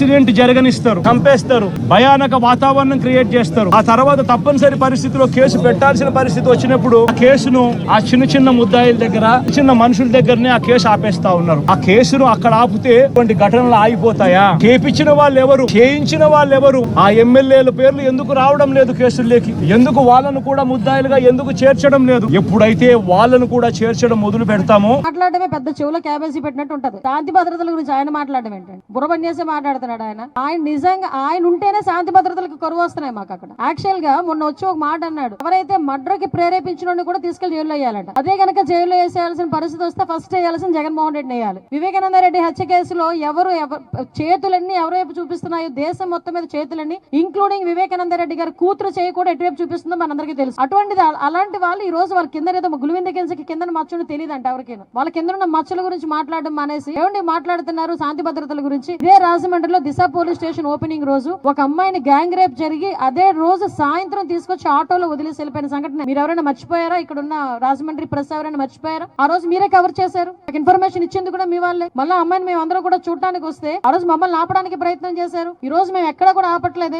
Accident జరగనిస్తారు. చంపేస్తారు. భయానక వాతావరణం క్రియేట్ చేస్తారు. ఆ తర్వాత తప్పనిసరి పరిస్థితిలో కేసు పెట్టాల్సిన పరిస్థితి వచ్చినప్పుడు ఆ కేసును ఆ చిన్న చిన్న ముద్దాయిల దగ్గర చిన్న మనుషుల దగ్గరనే ఆ కేసు ఆపేస్తా ఉన్నారు. ఆ కేసును అక్కడ ఆపితే ఇటువంటి ఘటనలు ఆగిపోతాయా? చేపించిన వాళ్ళు ఎవరు చేయించిన వాళ్ళు ఎవరు ఆ ఎమ్మెల్యేల పేర్లు ఎందుకు రావడం లేదు కేసుల్లోకి? ఎందుకు వాళ్ళను కూడా ముద్దాయిలుగా ఎందుకు చేర్చడం లేదు? ఎప్పుడైతే వాళ్ళను కూడా చేర్చడం మొదలు పెడతామో మాట్లాడమే పెద్ద చెవులో క్యాబేజీ పెట్టినట్టు ఉంటది. శాంతి భద్రతల గురించి ఆయన మాట్లాడడం ఏంటంటే బుర్రబండేసే మాట్లాడుతున్నాడు ఆయన. ఆయన నిజంగా ఆయన ఉంటేనే శాంతి భద్రతలకు కరువు వస్తున్నాయి మాకు అక్కడ. యాక్చువల్గా మొన్న వచ్చి ఒక మాట అన్నాడు. ఎవరైతే మర్డర్కి ప్రేరేపించిన కూడా తీసుకెళ్ళి జైల్లో వేయాలంట. అదే కనుక జైల్లో వేసేయాల్సిన పరిస్థితి వస్తే ఫస్ట్ వేయాల్సిన జగన్మోహన్ రెడ్డిని వేయాలి. వివేకానంద రెడ్డి హత్య కేసులో ఎవరు చేతులన్నీ ఎవరైపు చూపిస్తున్నాయో దేశం మొత్తం మీద చేతులన్నీ ఇంక్లూడింగ్ వివేకానంద రెడ్డి గారి కూతురు చేయి కూడా ఎటువైపు చూపిస్తుందో మనందరికీ తెలుసు. అటువంటిది అలాంటి వాళ్ళు ఈ రోజు వాళ్ళ కింద ఏదో గులివింద కిందకి కింద మచ్చలు తెలియదు అంట ఎవరికైనా. వాళ్ళ కింద ఉన్న మచ్చల గురించి మాట్లాడడం మానేసి ఏమండి మాట్లాడుతున్నారు శాంతి భద్రతల గురించి? ఇదే రాజమండ్రిలో దిశ పోలీస్ స్టేషన్ ఓపెనింగ్ రోజు ఒక అమ్మాయిని గ్యాంగ్ రేప్ జరిగి అదే రోజు సాయంత్రం తీసుకొచ్చి ఆటోలో వదిలేసి వెళ్ళిపోయిన సంఘటన. మీరు ఎవరైనా మర్చిపోయారా? ఇక్కడ ఉన్న రాజమండ్రి ప్రెస్ ఎవరైనా మర్చిపోయారా? ఆ రోజు మీరే కవర్ చేశారు? ఇన్ఫర్మేషన్ ఇచ్చింది కూడా మీ వాళ్ళే. మళ్ళీ అమ్మాయిని మేము అందరం కూడా చూడటానికి వస్తే ఆ రోజు మమ్మల్ని ఆపడానికి ప్రయత్నం చేశారు. ఈ రోజు మేము ఎక్కడ కూడా ఆపట్లేదే.